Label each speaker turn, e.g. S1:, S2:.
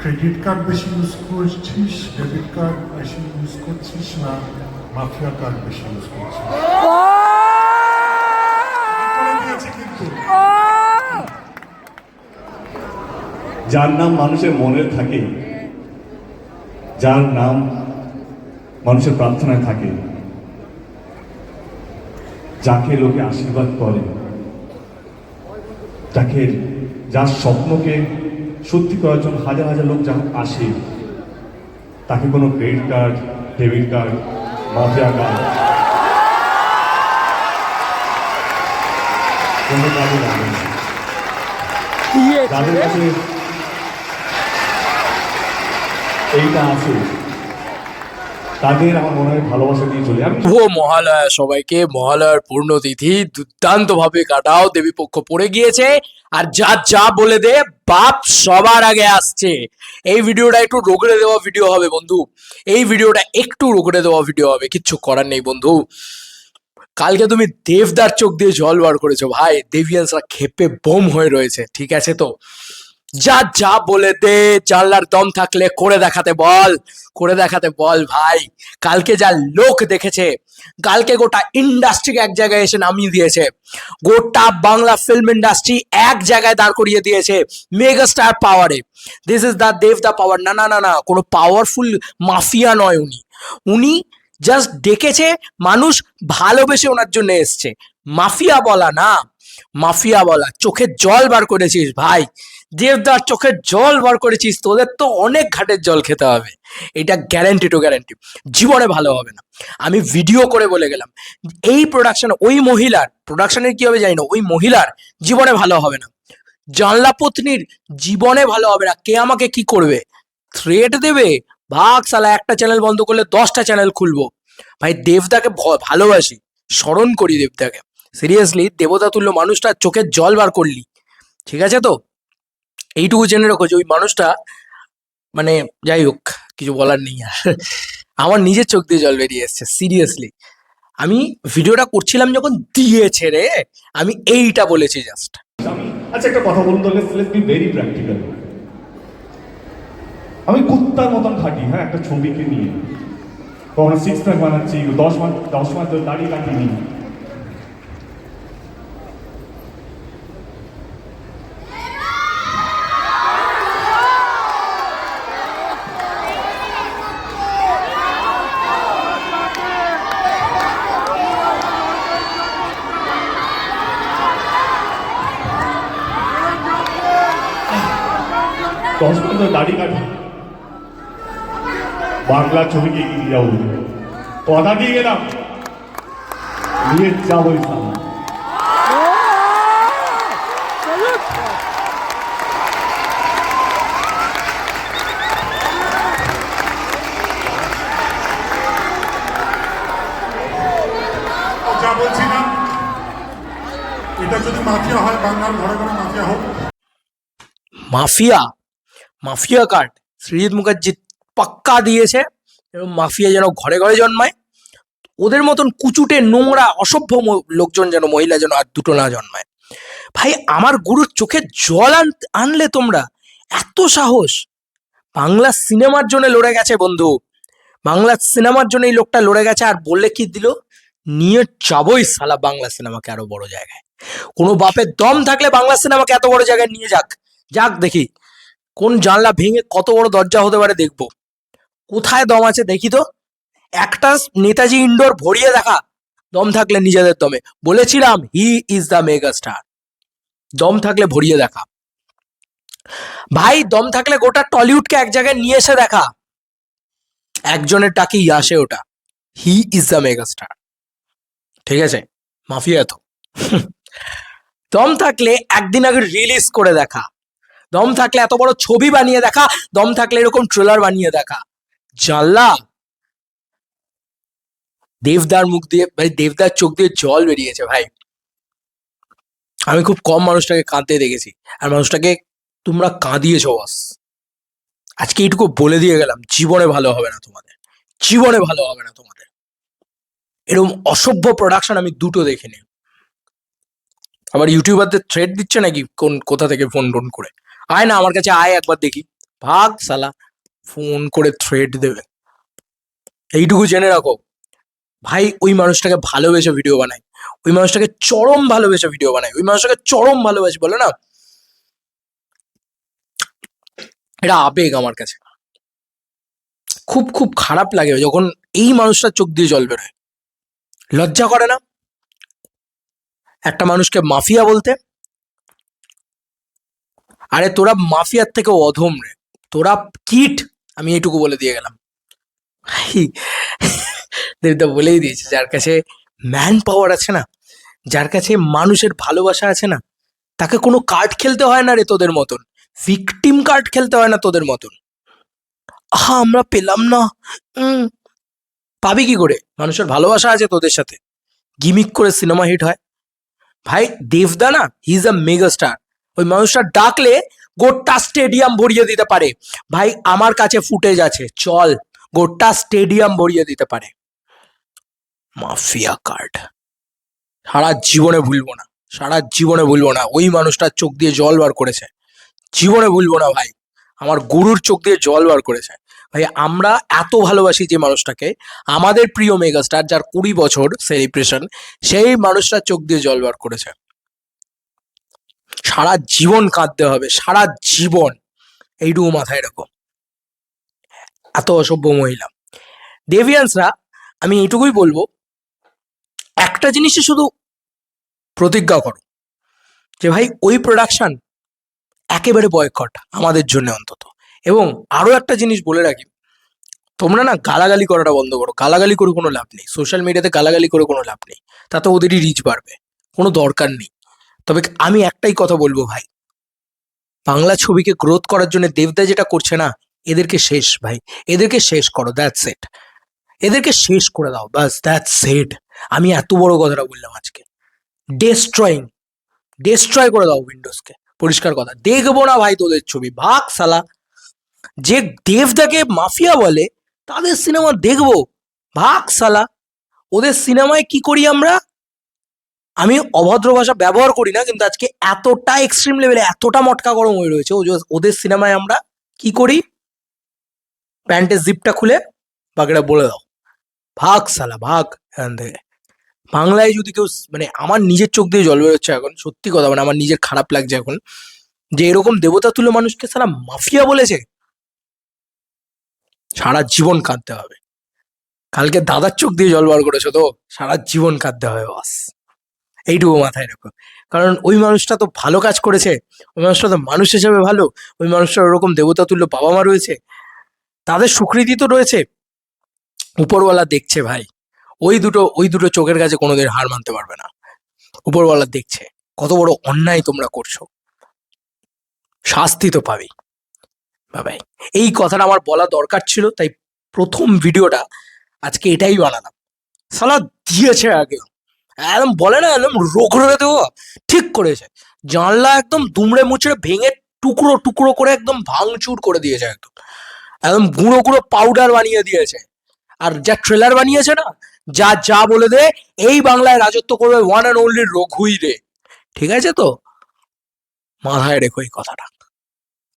S1: Credit card বেশি use করছিস debit card বেশি ইউজ করছিস না মাফিয়া কার্ড বেশি ইউজ করছিস?
S2: যার নাম মানুষের মনে থাকে, যার নাম মানুষের প্রার্থনায় থাকে, যাকে লোকে আশীর্বাদ করে যাকে যার স্বপ্নকে সত্যি কয়েকজন হাজার হাজার লোক যখন আসে তাকে কোনো credit card debit card mafia card কোনো কাজে লাগে না। যাদের কাছে এইটা আছে তাদের আমার মনে হয় ভালোবাসা দিয়ে চলে। আমি
S3: শুভ মহালয়া, সবাইকে মহালয়ার পূর্ণতিথি দুর্দান্ত ভাবে কাটাও। দেবী পক্ষ পড়ে গিয়েছে আর যা যা বলে দে, বাপ সবার আগে আসছে। এই ভিডিওটা একটু রোগড়ে দেওয়া ভিডিও হবে বন্ধু। এই ভিডিওটা একটু রোগড়ে দেওয়া ভিডিও হবে, কিচ্ছু করার নেই বন্ধু। কালকে তুমি দেবদার চোখ দিয়ে জল বার করেছ, ভাই। দেভিয়ান্সরা খেপে বোম হয়ে রয়েছে, ঠিক আছে তো? যা যা বলে দে, জানলার দম থাকলে করে দেখাতে বল, করে দেখাতে বল ভাই। কালকে যা লোক দেখেছে, কালকে গোটা ইন্ডাস্ট্রিকে এক জায়গায় এসে নামিয়ে দিয়েছে। গোটা বাংলা ফিল্ম ইন্ডাস্ট্রি এক জায়গায় দাঁড় করিয়ে দিয়েছে মেগা স্টার পাওয়ারে this is the Dev the power না না না না, কোনো পাওয়ারফুল মাফিয়া নয় উনি। উনি জাস্ট ডেকেছে মানুষ ভালোবেসে ওনার জন্য এসছে। মাফিয়া বলা না মাফিয়া বলা। চোখের জল বার করেছিস ভাই। দেবদার চোখের জল বার করেছিস, তোদের তো অনেক ঘাটের জল খেতে হবে। এটা গ্যারান্টি টু গ্যারান্টি জীবনে ভালো হবে না। আমি ভিডিও করে বলে গেলাম। এই প্রোডাকশন ওই মহিলার প্রোডাকশনের কি হবে জানি না, ওই মহিলার জীবনে ভালো হবে না। জানলা পত্নীর জীবনে ভালো হবে না। কে আমাকে কি করবে? থ্রেট দেবে? ভাগ সালা একটা চ্যানেল বন্ধ করলে দশটা চ্যানেল খুলবো। ভাই, দেবদাকে ভালোবাসি। স্মরণ করি দেবদাকে। সিরিয়াসলি দেবতা তুল্য মানুষটা চোখের জল বার করলি। ঠিক আছে তো? এইটুকু জেনে রাখো যে ওই মানুষটা মানে যাই হোক, কিছু বলার নেই আর। আমার নিজের চোখ দিয়ে জল বেরিয়ে এসছে সিরিয়াসলি আমি ভিডিওটা করছিলাম যখন দিয়েছে রে, আমি এইটা বলেছি জাস্ট
S2: আচ্ছা একটা কথা বলুন তো লেটস বি ভেরি প্র্যাকটিক্যাল আমি কুত্তার মতন খাটি হ্যাঁ একটা ছবিকে নিয়ে কখনো সিক্স প্যাক বানাচ্ছি, দশ দশ মাস ধরে দাড়ি কাটিনি। দশ মাস দাড়ি কাটি। বাংলা ছবিকে এগিয়ে যাব কথা দিয়ে গেলাম। নিয়ে যাব ইসলাম
S1: যা বলছি এটা যদি মাফিয়া হয় বাংলার ঘরে ঘরে মাফিয়া হোক।
S3: Mafia? Mafia card Srijit Mukherjee পাক্কা দিয়েছে এবং মাফিয়া যেন ঘরে ঘরে জন্মায়। ওদের মতন কুচুটে নোংরা, অসভ্য লোকজন যেন, মহিলা যেন আর দুটো না জন্মায়। ভাই, আমার গুরুর চোখে জল আন- আনলে তোমরা? এত সাহস! বাংলা সিনেমার জন্য লড়ে গেছে বন্ধু। বাংলা সিনেমার জন্য এই লোকটা লড়ে গেছে, আর বললে কি দিল? নিয়ে যাবই সালা বাংলা সিনেমাকে আরও বড় জায়গায়। কোনো বাপের দম থাকলে বাংলা সিনেমাকে এত বড় জায়গায় নিয়ে যাক। যাক দেখি। কোন জানলা ভেঙে কত বড় দরজা হতে পারে দেখব। কোথায় দম আছে দেখি তো। একটা নেতাজি ইন্ডোর ভরিয়ে দেখা দম থাকলে নিজেদের দমে। বলেছিলাম, he is the mega star দম থাকলে ভরিয়ে দেখা ভাই, দম থাকলে গোটা টলিউডকে এক জায়গায় নিয়ে এসে দেখা। একজনের টাকি আসে ওটা। He is the mega star ঠিক আছে, মাফিয়া তো। দম থাকলে একদিন আগে রিলিজ করে দেখা। দম থাকলে এত বড় ছবি বানিয়ে দেখা, দম থাকলে এরকম ট্রেলার বানিয়ে দেখা। জানলা। দেবদার মুখ দিয়ে, ভাই, দেবদার চোখ দিয়ে জল বেরিয়েছে, ভাই। আমি খুব কম মানুষটাকে কাঁদতে দেখেছি। আর মানুষটাকে তোমরা কাঁদিয়েছো বস আজকে এইটুকু বলে দিয়ে গেলাম, জীবনে ভালো হবে না তোমাদের। জীবনে ভালো হবে না তোমাদের। এরকম অসভ্য প্রোডাকশন আমি দুটো দেখিনি। আবার ইউটিউবারদের থ্রেড দিচ্ছে নাকি? কোন, কোথা থেকে ফোন টোন করে? আয় না, আমার কাছে আয় একবার দেখি। ভাগ সালা ফোন করে থ্রেড দেবে। এইটুকু জেনে রাখো। ভাই, ওই মানুষটাকে ভালোবেসে ভিডিও বানায় ওই মানুষটাকে চরম ভালোবেসে ভিডিও বানায় ওই মানুষটাকে চরম ভালোবাসি, বলে না? এটা আবেগ আমার কাছে। খুব খুব খারাপ লাগে যখন এই মানুষটার চোখ দিয়ে জল বেরোয়। লজ্জা করে না? একটা মানুষকে মাফিয়া বলতে আরে তোরা মাফিয়ার থেকে অধম রে। তোরা কিট, আমি এইটুকু বলে দিয়ে গেলাম। দেবদা বলেই দিয়েছে, যার কাছে ম্যান পাওয়ার আছে না, যার কাছে মানুষের ভালোবাসা আছে না, তাকে কোনো কার্ড খেলতে হয় না রে তোদের মতন। ভিকটিম কার্ড খেলতে হয় না তোদের মতন। আহা, আমরা পেলাম না। পাবি কি করে? মানুষের ভালোবাসা আছে তোদের সাথে। গিমিক করে সিনেমা হিট হয়। ভাই, দেবদা না he is a mega star ওই মানুষটা ডাকলে গোটা স্টেডিয়াম ভরিয়ে দিতে পারে। ভাই, আমার কাছে ফুটেজ আছে, চল, গোটা স্টেডিয়াম ভরিয়ে দিতে পারে। মাফিয়া কার্ড সারা জীবনে ভুলবো না, সারা জীবনে ভুলবো না, ওই মানুষটার চোখ দিয়ে জল বার করেছে। জীবনে ভুলবো না ভাই, আমার গুরুর চোখ দিয়ে জল বার করেছে। ভাই, আমরা এত ভালোবাসি যে মানুষটাকে, আমাদের প্রিয় মেগাস্টার যার কুড়ি বছর সেলিব্রেশন সেই মানুষটার চোখ দিয়ে জল বার করেছে। সারা জীবন কাঁদতে হবে, সারা জীবন। এইটুকু মাথায় রাখো। এত অসভ্য মহিলা। দেভিয়ান্সরা আমি এইটুকুই বলব, একটা জিনিসই শুধু প্রতিজ্ঞা করো, যে ভাই ওই প্রোডাকশন একেবারে বয়কট আমাদের জন্য অন্তত। এবং আরও একটা জিনিস বলে রাখি, তোমরা না গালাগালি করাটা বন্ধ করো, গালাগালি করে কোনো লাভ নেই। সোশ্যাল মিডিয়াতে গালাগালি করে কোনো লাভ নেই। তাতে ওদেরই রিচ বাড়বে। কোনো দরকার নেই। তবে আমি একটাই কথা বলব ভাই। বাংলা ছবিকে গ্রোথ করার জন্য দেবদা যেটা করছে না, এদেরকে শেষ ভাই। এদেরকে শেষ করো দ্যাটস সেট এদেরকে শেষ করে দাও, বাস দ্যাটস সেট আমি এত বড় কথাটা বললাম আজকে। ডেস্ট্রয়িং ডেস্ট্রয় করে দাও উইন্ডোজকে পরিষ্কার কথা। দেখব না ভাই তোদের ছবি। ভাগ সালা। যে দেবদাকে মাফিয়া বলে, তাদের সিনেমা দেখব। ভাগ সালা। ওদের সিনেমায় কি করি আমরা? আমি অভদ্র ভাষা ব্যবহার করি না, কিন্তু আজকে এতটা এক্সট্রিম লেভেলে এতটা মটকা গরম হয়ে রয়েছে ওদের সিনেমায় আমরা কি করি? প্যান্টের জিপটা খুলে বাকিটা বলে দাও। ভাগ সালা ভাগ। এখান থেকে। বাংলায় যদি কেউ মানে আমার নিজের চোখ দিয়ে জল বেরোচ্ছে এখন, সত্যি কথা মানে আমার নিজের খারাপ লাগছে এখন। যে এরকম দেবতা তুলে মানুষকে সারা মাফিয়া বলেছে, সারা জীবন কাঁদতে হবে। কালকে দাদার চোখ দিয়ে জল বার করেছ তো, সারা জীবন কাঁদতে হবে, বাস। এইটুকু মাথায় রাখো। কারণ ওই মানুষটা তো ভালো কাজ করেছে, ওই মানুষটা তো মানুষ হিসেবে ভালো, ওই মানুষটার ওরকম দেবতা তুল্য বাবা মা রয়েছে। তাদের স্বীকৃতি তো রয়েছে। উপরওয়ালা দেখছে ভাই, ওই দুটো ওই দুটো চোখের কাছে কোনোদিন হার মানতে পারবে না। উপরওয়ালা দেখছে, কত বড় অন্যায় তোমরা করছ। শাস্তি তো পাবেই। বাবাই, এই কথাটা আমার বলা দরকার ছিল, তাই প্রথম ভিডিওটা আজকে এটাই বানালাম। সালা দিয়েছে আগে একদম বলে না, একদম রোগে দেবো। ঠিক করেছে। জানলা একদম দুমড়ে মুচড়ে ভেঙে টুকরো টুকরো করে একদম ভাঙচুর করে দিয়েছে একদম। একদম গুঁড়ো গুঁড়ো পাউডার বানিয়ে দিয়েছে। আর যা ট্রেলার বানিয়েছে না, যা যা বলে দে, এই বাংলায় রাজত্ব করবে ওয়ান অ্যান্ড অনলি রঘুই রে ঠিক আছে তো? মাথায় রেখো এই কথাটা।